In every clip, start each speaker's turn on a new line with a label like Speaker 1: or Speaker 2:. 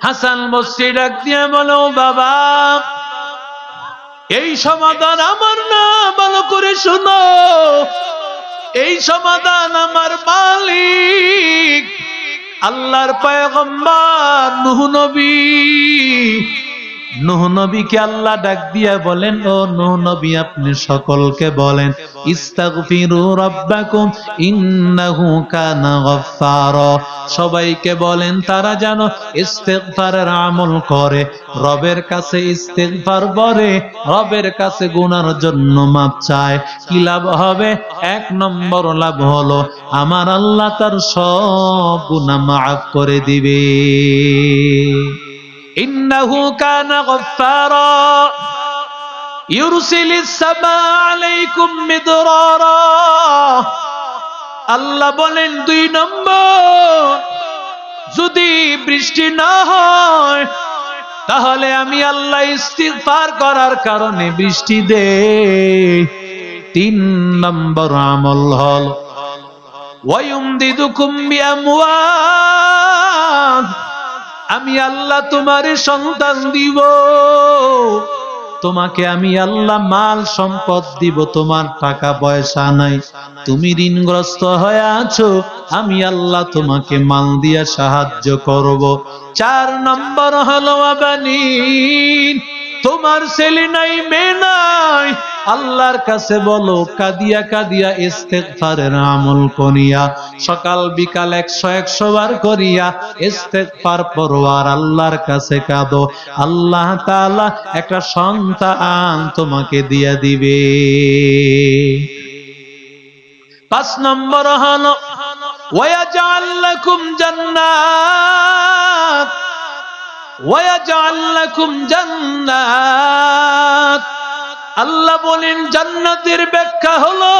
Speaker 1: হাসান বস্রি ডাক দিয়ে বলো, বাবা, এই সমাধান আমার না, ভালো করে শুনো। এই সমাধান আমার মালিক, আল্লাহর পায়গম্বর নবী। নুহ নবীকে আল্লাহ ডাক দিয়া বলেন, ও নুহ নবী, আপনি সকলকে বলেন, ইস্তাগফিরু রাব্বাকুম, ইন্নাহু কানা গফফারা। সবাইকে বলেন, তারা যেন ইস্তেগফারের আমল করে, রবের কাছে ইস্তেগফার করে, রবের কাছে গুনার জন্য মাপ চায়। কি লাভ হবে? এক নম্বর লাভ হলো, আমার আল্লাহ তার সব গুনাহ মাফ করে দিবে। ইন্নাহু কানা গফফারা ইউরসিলিস সামা আলাইকুম মিদরারা। আল্লাহ বলেন, দুই নম্বর, যদি বৃষ্টি না হয়, তাহলে আমি আল্লাহ ইস্তিফার করার কারণে বৃষ্টি দে তিন নম্বর আমল হল, ওয়ায়ুমদিদুকুম বিআমওয়াল আমি আল্লাহ তোমারে সন্তান দিব। তোমাকে আমি আল্লাহ মাল সম্পদ দিব, তোমার টাকা পয়সা নাই। তুমি ঋণগ্রস্ত হয়ে আছো, আমি আল্লাহ তোমাকে মাল দিয়া সাহায্য করব। চার নম্বর হলো আবানিন। তোমার ছেলে নাই, মেয়ে নাই। আল্লাহর কাছে বলো, কাদিয়া কাদিয়া ইস্তেগফারের আমল করিয়া, সকাল বিকাল একশো একশো বার করিয়া ইস্তেগফার পরোয়ার আল্লাহর কাছে কাঁদো। আল্লাহ তাআলা একটা সন্তান তোমাকে দিয়া দিবে। পাঁচ নম্বর হলো ওয়াজাল লাকুম জান্নাত ওয়াজাল লাকুম জান্নাত। আল্লাহ বলেন, জান্নাতের ব্যাখ্যা হলো,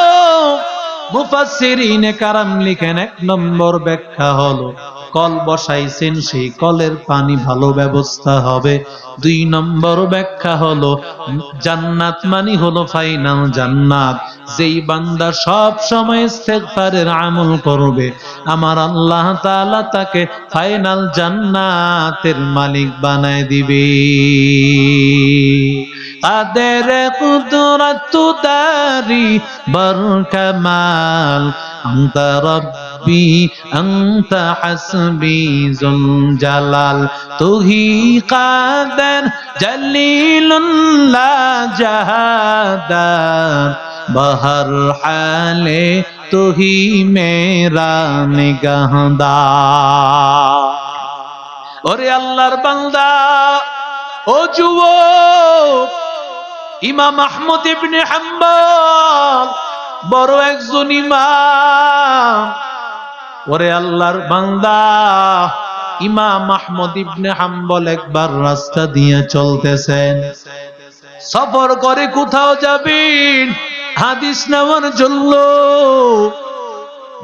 Speaker 1: মুফাসসিরিনে কারাম লিখেন, এক নম্বর ব্যাখ্যা হলো, কল বসাইছেন সেই কলের পানি ভালো ব্যবস্থা হবে। দুই নম্বর ব্যাখ্যা হলো, জান্নাত মানি হলো ফাইনাল জান্নাত। যেই বান্দা সব সময় আমল করবে আমার আল্লাহ তালা তাকে ফাইনাল জান্নাতের মালিক বানাই দিবে। তাদের কুদরত দারি বরকমাল অন্ত রব্বি অন্ত হাসবি জুল জালাল তুহি কাদের জলিলুল্লাহ জাহাদা بہر حال তুহি ہی میرا نگہدا اور اللہ بندہ ও যুবক, ইমাম আহমদ ইবনে হাম্বল, বড় একজন ইমাম। ওরে আল্লাহর বান্দা, ইমাম আহমদ ইবনে হাম্বল একবার রাস্তা দিয়ে চলতেছেন। সফর করে কোথাও যাবেন হাদিস নেওয়ার জন্য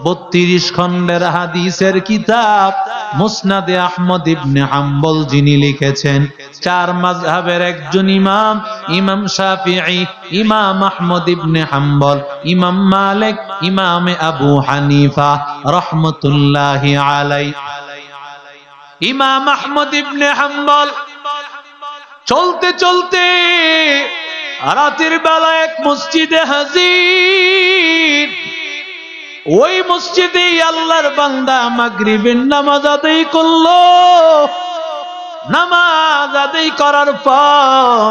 Speaker 1: বত্রিশ খন্ডের হাদিসের কিতাব মুসনাদে আহমদ ইবনে হাম্বল যিনি লিখেছেন। চার মাযহাবের একজন ইমাম ইমাম শাফিঈ, ইমাম আহমদ ইবনে হাম্বল, ইমাম মালিক, ইমাম আবু হানিফা রহমতুল্লাহি আলাই ইমাম আহমদ ইবনে হাম্বল, চলতে চলতে রাতের বেলা এক মসজিদে হাজির। ওই মসজিদে আল্লাহর বান্দা মাগরিবের নামাজ আদায় করল। নামাজ আদায় করার পর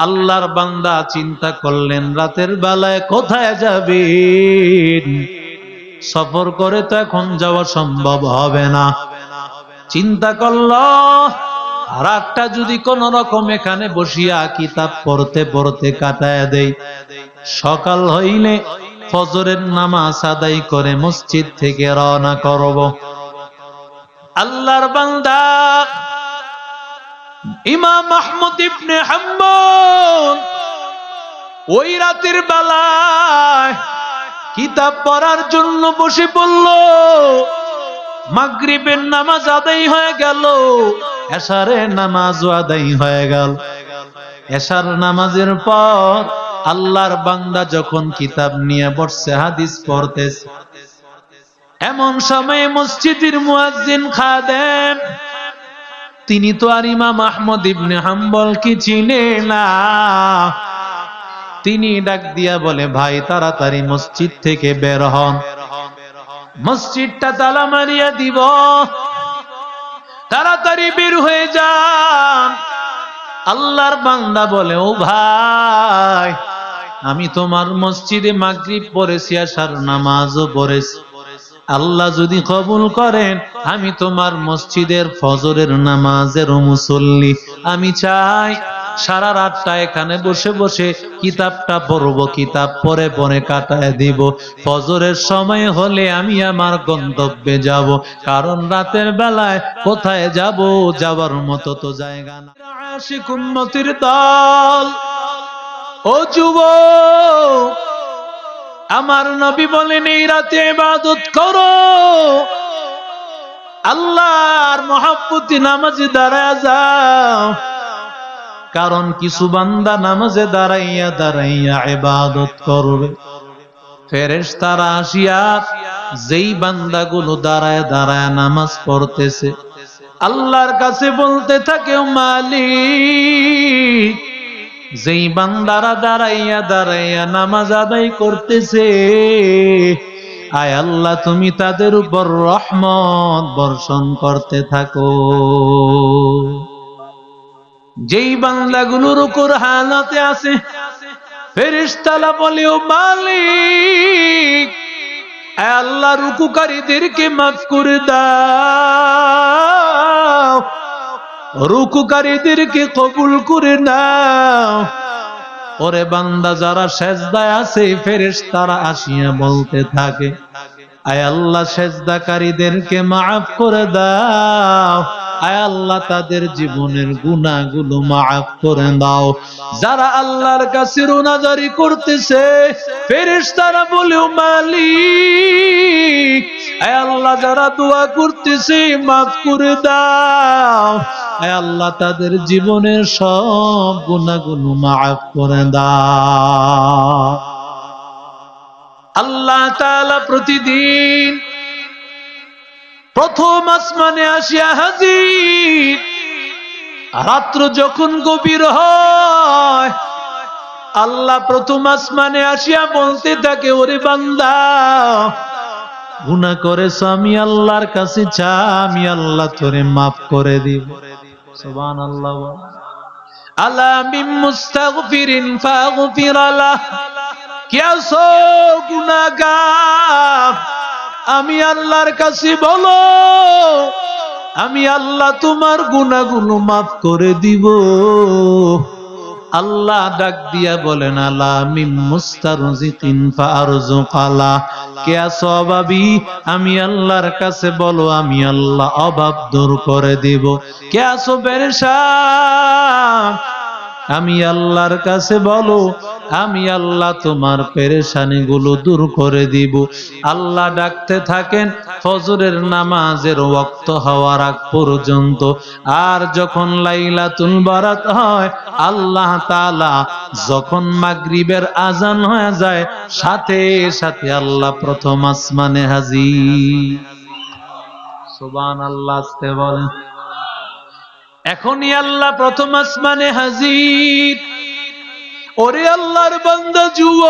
Speaker 1: আল্লাহর বান্দা চিন্তা করলেন, রাতের বেলায় কোথায় যাবেন? সফর করে তো এখন যাওয়া সম্ভব হবে না। চিন্তা করল রাতটা যদি কোন রকম এখানে বসিয়া কিতাব পড়তে পড়তে কাটায় দেই, সকাল হইলে ফজরের নামাজ আদায় করে মসজিদ থেকে রওনা করব। আল্লাহর বান্দা ইমাম আহমদ ইবনে হাম্বল ওই রাতের বেলায় কিতাব পড়ার জন্য বসে পড়ল। মাগরিবের নামাজ আদায় হয়ে গেল। এশারের নামাজ আদায় হয়ে গেল। এশার নামাজের পর আল্লাহর বান্দা যখন কিতাব নিয়ে বসছে, হাদিস পড়তেছে। এমন সময় মসজিদের মুয়াজ্জিন খাদেম, তিনি তো আর ইমাম আহমদ ইবনে হাম্বল কি চিনে না। তিনি ডাক দিয়া বলে, ভাই, তাড়াতাড়ি মসজিদ থেকে বের হন। মসজিদটা তালা মারিয়া দিব। তাড়াতাড়ি বের হয়ে যান। আল্লাহর বান্দা বলে, ও ভাই, আমি তোমার মসজিদে মাগরিব পড়েছি, আসার নামাজও পড়েছি। আল্লাহ যদি কবুল করেন, আমি তোমার মসজিদের ফজরের নামাজের মুসল্লি। আমি চাই সারা রাতটা এখানে বসে বসে কিতাবটা পড়ব, কিতাব পরে পরে কাটায় দিব। ফজরের সময় হলে আমি আমার গন্তব্যে যাব। কারণ রাতের বেলায় কোথায় যাব যাবার মতো তো জায়গা না। আশিক উম্মতির দল, ও যুবক, আমার নবী বলেন, এই রাতে ইবাদত করো। আল্লাহর মহাব্বতি নামাজে দাঁড়ায় যাও। কারণ কিছু বান্দা নামাজে দাঁড়াইয়া দাঁড়াইয়া ইবাদত করবে। ফেরেশ তারা আসিয়া যেই বান্দাগুলো দাঁড়ায় দাঁড়ায় নামাজ পড়তেছে, আল্লাহর কাছে বলতে থাকে, "ও মালিক, যেই বান্দারা দাঁড়াইয়া দাঁড়াইয়া নামাজ আদায় করতেছে, আয় আল্লাহ, তুমি তাদের উপর রহমত বর্ষণ করতে থাকো। যেই বান্দাগুলোর উপর হালাতে আছে ফেরিস্তালা বলে, ও মালিক আল্লাহ রুকুকারীদেরকে মাফ করে দাও। রুকুকারীদেরকে কবুল করে নাও। ওরে বান্দা যারা সেজদায় আছে ফেরেশ তারা আসিয়া বলতে থাকে আয় আল্লাহ সেজদাকারীদেরকে মাফ করে দাও। আয় আল্লাহ তাদের জীবনের গুনাহগুলো মাফ করে দাও। যারা আল্লাহর কাছে রোনাজারি করতেছে, ফেরেশতারা বলে, "ও মালিক, আয় আল্লাহ যারা দোয়া করতেছে, মাফ করে দাও। আয় আল্লাহ তাদের জীবনের সব গুণাগুলো মাফ করে দাও। আল্লাহ তাআলা প্রতিদিন প্রথম আসমানে আসিয়া হাজির। রাত্র যখন গভীর হয়, আল্লাহ প্রথম আসমানে আসিয়া বলতে থাকে, ওরে বান্দা, গুনাহ করেছ, আমি আল্লাহর কাছে চা আমি আল্লাহ তোরে মাফ করে দিব। সুবহানাল্লাহ। আলা মিন মুস্তাগফিরিন ফাগফির লাহ কে আছো আমি আল্লাহর কাছে বলো, আমি আল্লাহ তোমার গুনাহগুলো মাফ করে দিব। আল্লাহ ডাক দিয়া বলেন, আলা অভাবী? আমি আল্লাহর কাছে বলো, আমি আল্লাহ অভাব দূর করে দিব। কে আছো আমি আল্লাহর কাছে বলো, আমি আল্লাহ তোমার পেরেশানি গুলো দূর করে দিব। আল্লাহ ডাকতে থাকেন, ফজরের নামাজের ওক্ত হওয়ার আগ পর্যন্ত। আর যখন লাইলাতুল বারাত হয়, আল্লাহ তাআলা যখন মাগরিবের আজান হয়ে যায়, সাথে সাথে আল্লাহ প্রথম আসমানে হাজির। সুবহানাল্লাহ আস্তে বলেন। এখনই আল্লাহ প্রথম আসমানে হাজির। ওরে আল্লাহর বান্দা যুব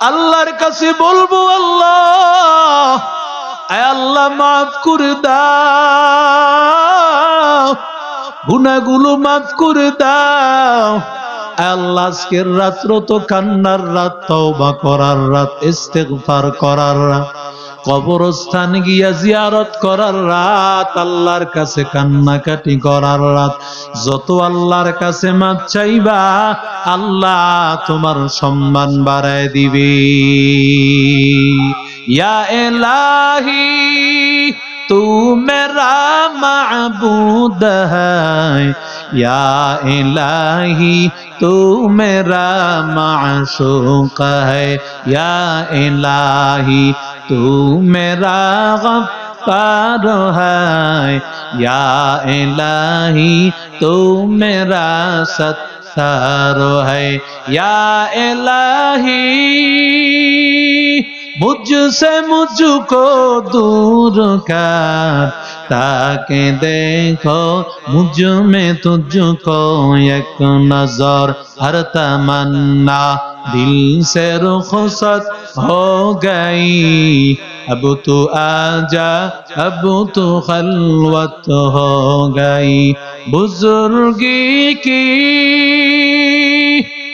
Speaker 1: আল্লাহর কাছে বলব, আল্লাহ আল্লাহ, মাফ করে দাও। গুনাগুলো মাফ করে দাও। আল্লাহ, আজকের রাত্র তো কান্নার রাত, তওবা করার রাত, ইস্তেগফার করার রাত। কবরস্থান গিয়া জিয়ারত করার রাত, আল্লাহর কাছে কান্নাকাটি করার রাত। যত আল্লাহর কাছে মাপ চাইবা, আল্লাহ তোমার সম্মান বাড়ায় দিবে। ইয়া এলাহি তু মেরা মাবুদ یا الہی تو میرا معشوق ہے یا الہی تو میرا غفار ہے یا الہی تو میرا ستار ہے یا الہی مجھ سے مجھ کو دور کر তাকে দেখো মুঝমে তুঝকো এক নজর হর তমন্না দিল সে রুখসত হো গই اب تو آجا اب تو خلوت ہو گئی بزرگی کی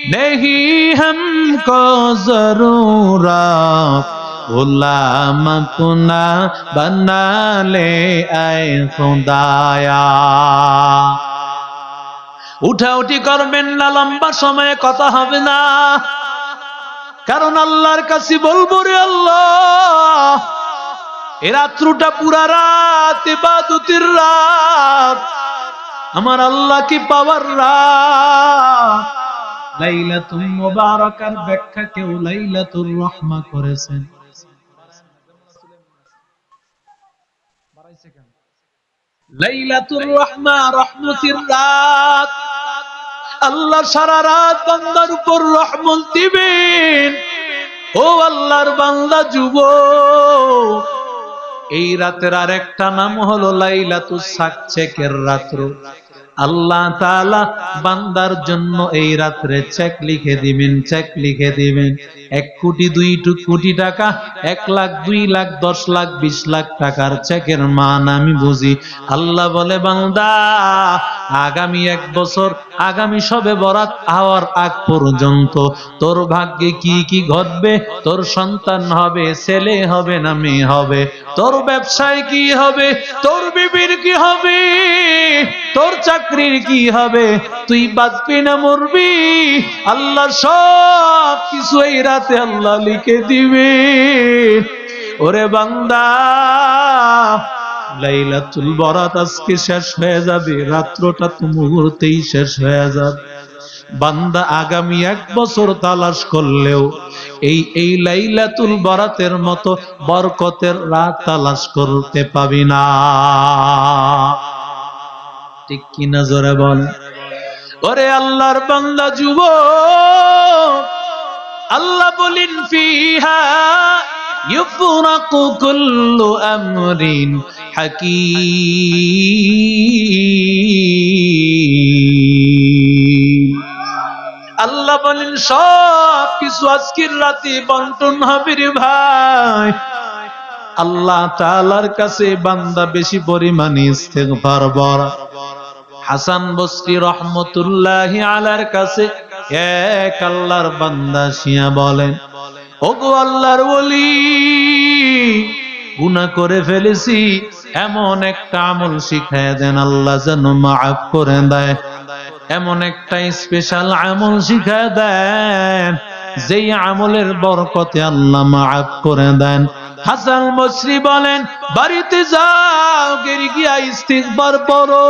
Speaker 1: نہیں ہم کو ضرورت غلام کنا بنا لے اے উঠা উঠি করবেন না, লম্বা সময়ে কথা হবে না। কারণ আল্লাহর কাছে বলব রে আল্লাহ, এ রাত্রুটা পুরা রাত এবাদতির রাত। আমার আল্লাহ কি পাওয়ার রাত। লাইলাতুল মুবারাকার ব্যাখ্যা কেউ লাইলাতুর রহমা করেছেন। লাইলাতুর রহমা রহমতের রাত। আল্লাহ সারা রাত বান্দার উপর রহমত দিবেন। ও আল্লাহর বান্দা, যুব। এই রাতের আর একটা নাম হলো লাইলাতুল সাকচেকের রাত্র আল্লাহ তাআলা বান্দার জন্য এই রাত্রে চেক লিখে দিবেন, চেক লিখে দিবেন। এক কোটি, দুই কোটি টাকা, এক লাখ, দুই লাখ, দশ লাখ, বিশ লাখ টাকার চেকের মান আমি বুঝি। আল্লাহ বলে, বান্দা, আগামী এক বছর, আগামী সবে বরাত হওয়ার আগ পর্যন্ত তোর ভাগ্যে কি কি ঘটবে? তোর সন্তান হবে, ছেলে হবে না মেয়ে হবে? তোর ব্যবসায় কি হবে? তোর বিবির কি হবে? তোর চাকরির কি হবে? তুই বাঁচবি না মরবি? আল্লাহ সব কিছু এই রাতে আল্লাহ লিখে দিবে। ওরে বান্দা, লাইলাতুল বরাত আজকে শেষ হয়ে যাবে, রাত্রটা তো মুহূর্তেই শেষ হয়ে যাবে। বান্দা, আগামী এক বছর তালাশ করলেও এই এই লাইলাতুল বরাতের মতো বরকতের রাত তালাশ করতে পাবি না। ঠিক কিনা জোরে বল? ওরে আল্লাহর বান্দা যুব আল্লাহ বলিন, ফিহা ইউফরাকু কুল্লু আমরিন হাকীম। আল্লাহ বলেন, সব কিছু আজকের রাতে বন্টন হবে রে ভাই। আল্লাহ তাআলার কাছে বান্দা বেশি পরিমাণে ইস্তেগফার বড়। হাসান বসরি রহমতুল্লাহি আলার কাছে এক আল্লাহর বান্দা শিয়া বলেন ওগো আল্লাহর ওলি, গুনাহ করে ফেলেছি। এমন একটা আমল শিখায় দেন, আল্লাহ যেন মাফ করে দেয়। এমন একটা স্পেশাল আমল শিখায় দেন, যেই আমলের বরকতে আল্লাহ মাফ করে দেন। হাসান বসরি বলেন, বাড়িতে যাও গিয়া ইস্তিগফার পড়ো।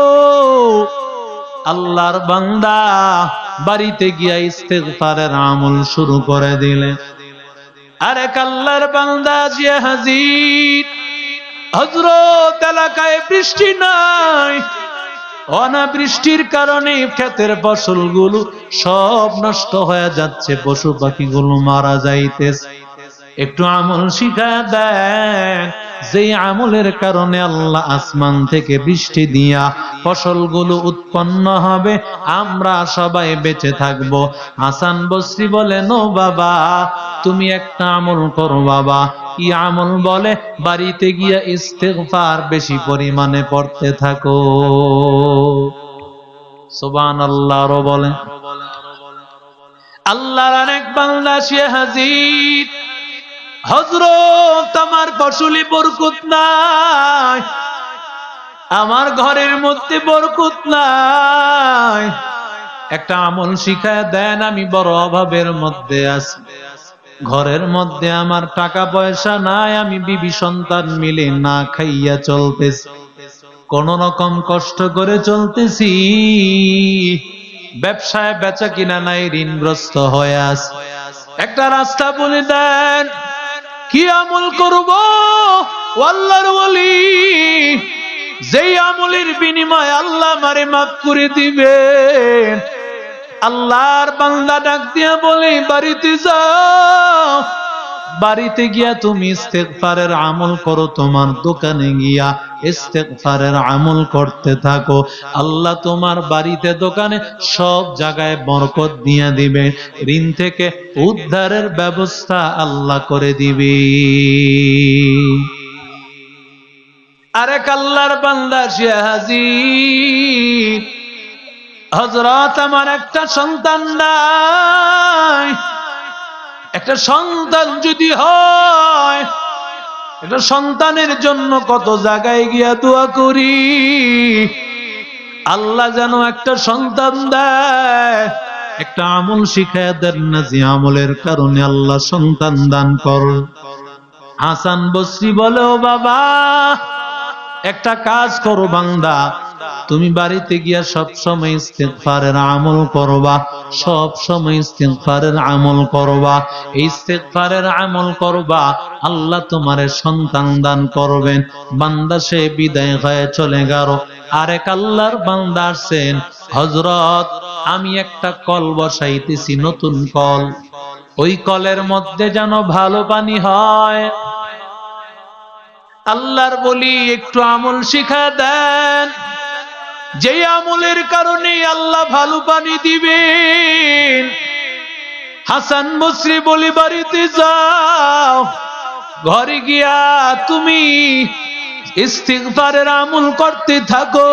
Speaker 1: আল্লাহর বান্দা বাড়িতে গিয়া ইস্তেগফারের আমল শুরু করে দিলেন আরেক আল্লাহর বান্দা যে হাজির হজরত এলাকায় বৃষ্টি নাই, অনাবৃষ্টির কারণে ক্ষেতের ফসলগুলো সব নষ্ট হয়ে যাচ্ছে, পশু পাখিগুলো মারা যাইতেছে। একটু আমল শিখা দেন যেই আমলের কারণে আল্লাহ আসমান থেকে বৃষ্টি দিয়া ফসলগুলো উৎপন্ন হবে, আমরা সবাই বেঁচে থাকব। হাসান বসরি বলেন ও বাবা, তুমি একটা আমল করো বাবা। কি আমল বলে? বাড়িতে গিয়া ইস্তেগফার বেশি পরিমাণে পড়তে থাকো। সুবহান আল্লাহরও বলেন। আল্লাহর অনেক বাংলা সে হাজির। হজরত আমার ফসলি বরকুত নাই। আমার ঘরের মধ্যে বরকুত নাই। একটা আমল শিখায় দেন আমি বড় অভাবের মধ্যে আছি। ঘরের মধ্যে আমার টাকা পয়সা নাই, আমি বিবি সন্তান মিলে না খাইয়া চলতেছি। কোন রকম কষ্ট করে চলতেছি। ব্যবসায় বেচা কিনা নাই, ঋণগ্রস্ত হয়ে আস একটা রাস্তা বলে দেন কি আমল করব? আল্লাহর ওলি। যেই আমলের বিনিময় আল্লাহ মারে মাফ করে দিবে আল্লাহর বান্দা ডাক দিয়া বলে, বাড়িতে যাও। বাড়িতে গিয়া তুমি ইস্তেগফারের আমল করো, তোমার দোকানে গিয়া ইস্তেগফারের আমল করতে থাকো। আল্লাহ তোমার বাড়িতে, দোকানে সব জায়গায় বরকত দিয়া দিবে। ঋণ থেকে উদ্ধারের ব্যবস্থা আল্লাহ করে দিবে। আরেক আল্লাহর বান্দা সে হাজির। হজরত আমার একটা সন্তান নাই। একটা সন্তান যদি হয়, এটা সন্তানের জন্য কত জায়গায় গিয়া দোয়া করি? আল্লাহ যেন একটা সন্তান দেয়, একটা আমল শিখায় দেন না যে আমলের কারণে আল্লাহ সন্তান দান কর। হাসান বসরি বলে বাবা, একটা কাজ করো বান্দা তুমি বাড়িতে গিয়া সব সময় ইস্তেগফারের আমল করবা, সব সময় ইস্তেগফারের আমল করবা। এই ইস্তেগফারের আমল করবা, আল্লাহ তোমারে সন্তান দান করবেন। বান্দা সে বিদায় হয়ে চলে গেল। আরেক আল্লাহর বান্দা আসছেন, হযরত, আমি একটা কল বসাইতেছি, নতুন কল। ওই কলের মধ্যে যেন ভালো পানি হয়। আল্লাহর বলি, একটু আমল শিখা দেন। যে আমলের কারণে আল্লাহ ভালো পানি দিবেন। হাসান বসরি বলি, বাড়িতে যাও, ঘরে গিয়া তুমি ইস্তিগফারের আমল করতে থাকো।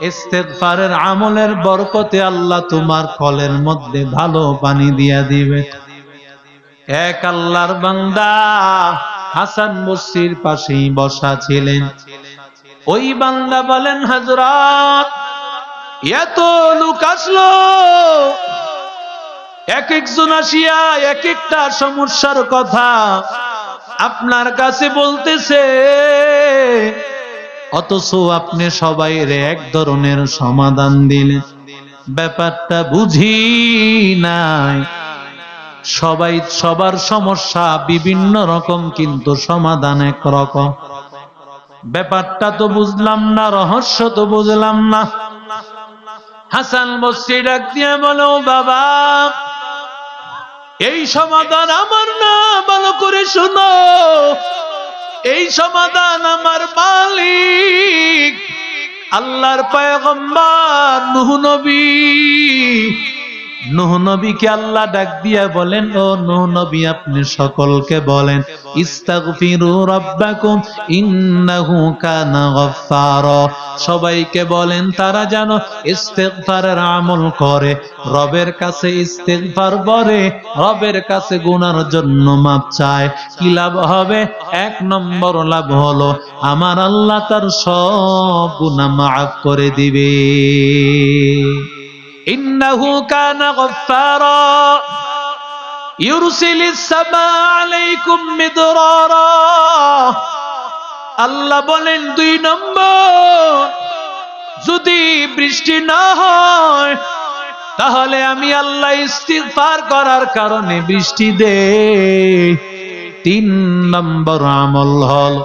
Speaker 1: ইস্তেগফারের আমলের বরকতে আল্লাহ তোমার ফলের মধ্যে ভালো পানি দিয়া দিবে। এক আল্লাহর বান্দা হাসান বসরির পাশেই বসা ছিলেন। ওই বান্দা বলেন হাজরাত এত লোক আসলো। এক একজন আসিয়া এক একটা সমস্যার কথা আপনার কাছে বলতেছে। অথচ আপনি সবাই এক ধরনের সমাধান দিলেন। ব্যাপারটা বুঝি নাই। সবাই, সবার সমস্যা বিভিন্ন রকম, কিন্তু সমাধান এক রকম ব্যাপারটা তো বুঝলাম না, রহস্য তো বুঝলাম না। হাসান বসরি ডাক দিয়ে বলো, বাবা, এই সমাধান আমার না, ভালো করে শুনো। এই সমাধান আমার মালিক, আল্লাহর পয়গম্বর নুহ নবী। নুহ নবীকে আল্লাহ ডাক দিয়া বলেন, ও নুহ নবী, আপনি সকলকে বলেন, ইস্তাগফিরু রাব্বাকুম, ইন্নাহু কানা গফফারা। সবাইকে বলেন, তারা যেন ইস্তেগফারের আমল করে, রবের কাছে ইস্তেগফার করে, রবের কাছে গুনার জন্য মাপ চায়। কি লাভ হবে? এক নম্বর লাভ হলো, আমার আল্লাহ তার সব গুনাহ মাফ করে দিবে। ইন্নাহু কানা গফফারা ইউরসিলিস সামা আলাইকুম মিদরারা। আল্লাহ বলেন, দুই নম্বর, যদি বৃষ্টি না হয়, তাহলে আমি আল্লাহ ইস্তিগফার করার কারণে বৃষ্টি দে তিন নম্বর আমল হল,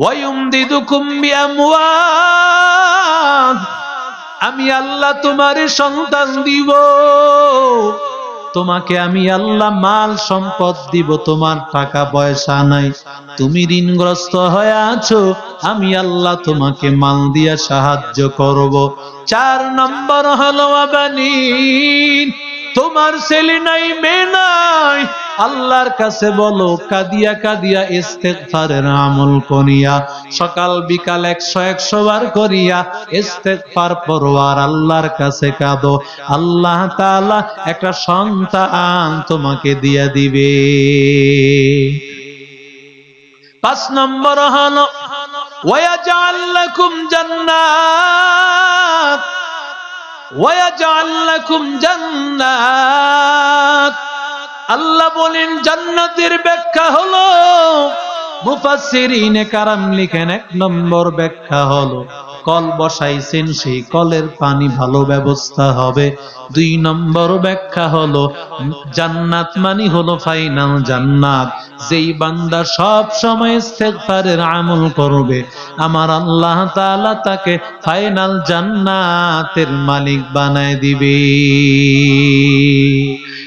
Speaker 1: ওয়ায়ুমদিদুকুম বিআমওয়াল আমি আল্লাহ তোমার সন্তান দিব। তোমাকে আমি আল্লাহ মাল সম্পদ দিব, তোমার টাকা পয়সা নাই। তুমি ঋণগ্রস্ত হয়ে আছো, আমি আল্লাহ তোমাকে মাল দিয়া সাহায্য করব। চার নম্বর হলো আবানিন। তোমার ছেলে নাই, মেয়ে নাই। আল্লাহর কাছে বলো, কাদিয়া কাদিয়া ইস্তেগফারের আমল করিয়া, সকাল বিকাল একশো একশো বার করিয়া ইস্তেগফার পরোয়ার আল্লাহর কাছে কাঁদো। আল্লাহ তাআলা একটা সন্তান তোমাকে দিয়া দিবে। পাঁচ নম্বর হলো ওয়াজাল লাকুম জান্নাত। আল্লাহ বলেন, জান্নাতের ব্যাখ্যা হলো, মুফাসসিরিনে কারাম লিখেন, এক নম্বর ব্যাখ্যা হলো, কল বসাইছেন, সেই কলের পানি ভালো ব্যবস্থা হবে। দুই নম্বর ব্যাখ্যা হলো জান্নাত মানি হলো ফাইনাল জান্নাত যেই বান্দা সব সময় ইস্তেগফারের আমল করবে আমার আল্লাহ তাআলা তাকে ফাইনাল জান্নাতের মালিক বানায় দিবে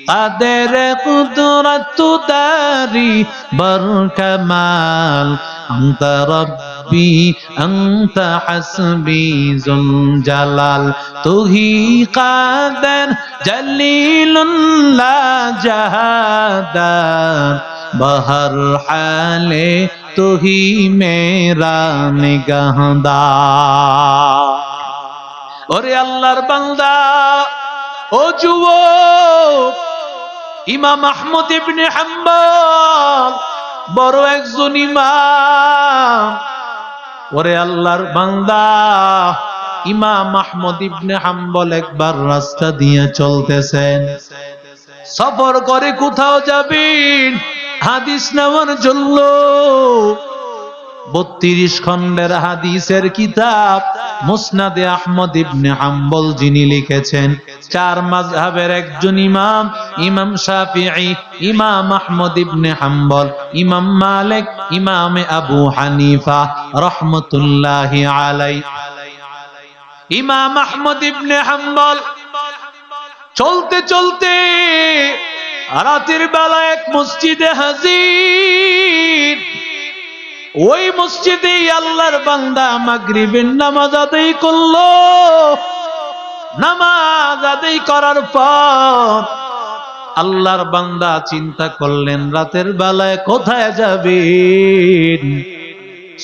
Speaker 1: কাদের কুদরত দারি বরকমাল أنت ربي রব্বি আংতা হাসবি জুল জালাল তুহি কাদের জলিলুল্লাহ জাহাদার বহর হালে তুহি মেরা নিগাহদা। ওরে আল্লাহর বান্দা, ও যুবক, ইমাম আহমদ ইবনে হাম্বল, বড় একজন ইমাম ওরে আল্লাহর বান্দা, ইমাম আহমদ ইবনে হাম্বল একবার রাস্তা দিয়ে চলতেছেন। সফর করে কোথাও যাবেন হাদিস নেওয়ার জন্য বত্রিশ খণ্ডের হাদিসের কিতাব মুসনাদে আহমদ ইবনে হাম্বল যিনি লিখেছেন। চার মাযহাবের একজন ইমাম ইমাম শাফিঈ, ইমাম আহমদ ইবনে হাম্বল, ইমাম মালিক, ইমাম আবু হানিফা রহমতুল্লাহি আলাই। ইমাম আহমদ ইবনে হাম্বল চলতে চলতে রাতের বেলা এক মসজিদে হাজির। ওই মসজিদে আল্লাহর বান্দা মাগরিবের নামাজ আদায় করল। নামাজ আদায় করার পর আল্লাহর বান্দা চিন্তা করলেন, রাতের বেলায় কোথায় যাবেন?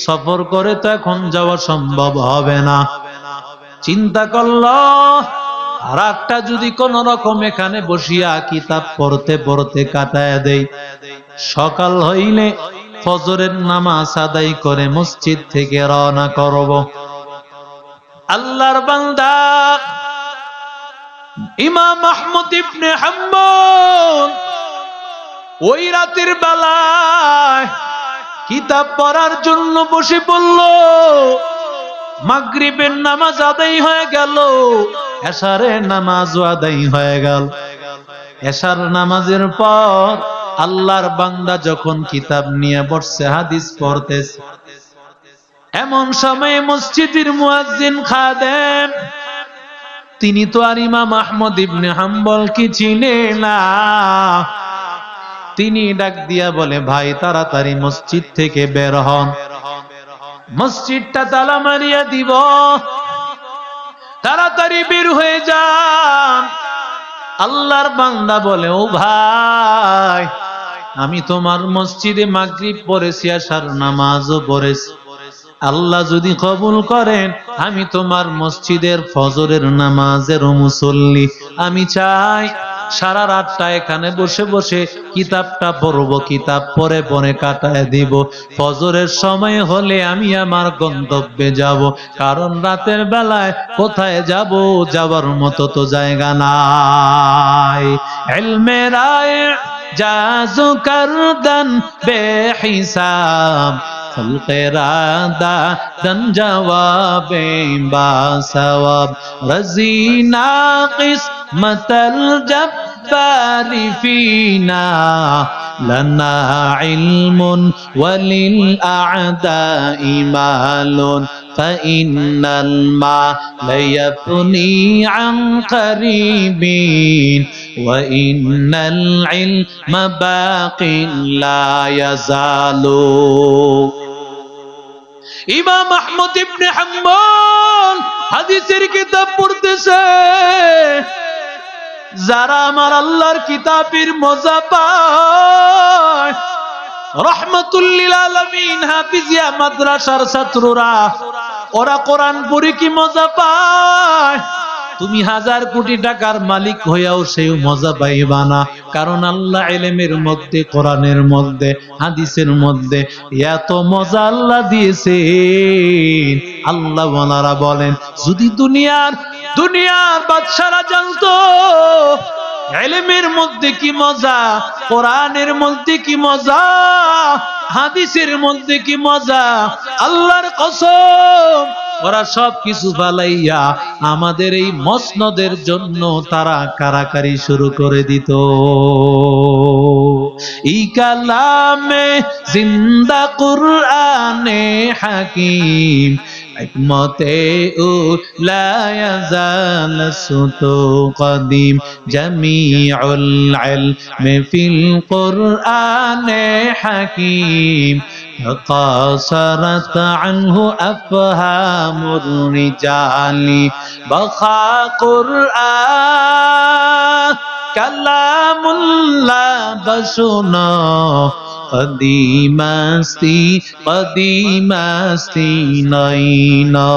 Speaker 1: সফর করে তো এখন যাওয়া সম্ভব হবে না। চিন্তা করল রাতটা যদি কোন রকম এখানে বসিয়া কিতাব পড়তে পড়তে কাটায় দেই। সকাল হইলে ফজরের নামাজ আদায় করে মসজিদ থেকে রওনা করব। আল্লাহর বান্দা ইমাম আহমদ ইবনে হাম্বল ওই রাতের বেলায় কিতাব পড়ার জন্য বসে পড়ল। মাগরিবের নামাজ আদায় হয়ে গেল। এশারের নামাজ আদায় হয়ে গেল। এশার নামাজের পর আল্লাহর বান্দা যখন কিতাব নিয়ে বসছে, হাদিস পড়তেছে। এমন সময় মসজিদের মুয়াজ্জিন খাদেম, তিনি তো আর ইমাম আহমদ ইবনে হাম্বল কি চিনে না? তিনি ডাক দিয়া বলে, ভাই, তাড়াতাড়ি মসজিদ থেকে বের হন। মসজিদটা তালা মারিয়া দিব। তাড়াতাড়ি বের হয়ে যান। আল্লাহর বান্দা বলে ও ভাই আমি তোমার মসজিদে মাগরিব পড়েছি আসার নামাজও পড়েছি। আল্লাহ যদি কবুল করেন, আমি তোমার মসজিদের ফজরের নামাজের মুসল্লি। আমি চাই সারা রাতটা এখানে বসে বসে কিতাবটা পড়ব, কিতাব পরে পরে কাটায় দিব। ফজরের সময় হলে আমি আমার গন্তব্যে যাব, কারণ রাতের বেলায় কোথায় যাব যাবার মতো তো জায়গা নাই। এলমেরায় জাজু করদন বেহিসাব। خلق رادا دن جواب با ثواب. رزی ناقص متل جبار فينا لنا علم وللأعداء مال. فإن الماء ليفني عن قريبين وإن العلم باق لا يزال. ইমাম আহমদ ইবনে হাম্বল হাদিসের কিতাব পড়তেছে। যারা আমার আল্লাহর কিতাবের মজা পায় মাদ্রাসার ছাত্ররা, ওরা কোরআন পড়ে কি মজা পায়? তুমি হাজার কোটি টাকার মালিক হইয়াও সেই মজা পাইবা না। কারণ আল্লাহ এলেমের মধ্যে, কোরআনের মধ্যে, হাদিসের মধ্যে এত মজা আল্লাহ দিয়েছে আল্লাহ ওনারা বলেন, যদি দুনিয়ার দুনিয়ার বাদশারা জানতো এলেমের মধ্যে কি মজা, কোরআনের মধ্যে কি মজা, হাদিসের মধ্যে কি মজা, আল্লাহর কসম ওরা সব কিছু ফালাইয়া আমাদের এই মসনদের জন্য তারা কারাকারি শুরু করে দিত। এই কালামে জিন্দা কুরআনে হাকিম হিকমতে ও লা ইয়াজাল সুতু কদিম, জামিউল ইলমি ফিল কুরআনে হাকিম। تقاصرت عنه أفهام الرجال بقى قرآن كلام الله بسنا قديمستي قديمستي نينا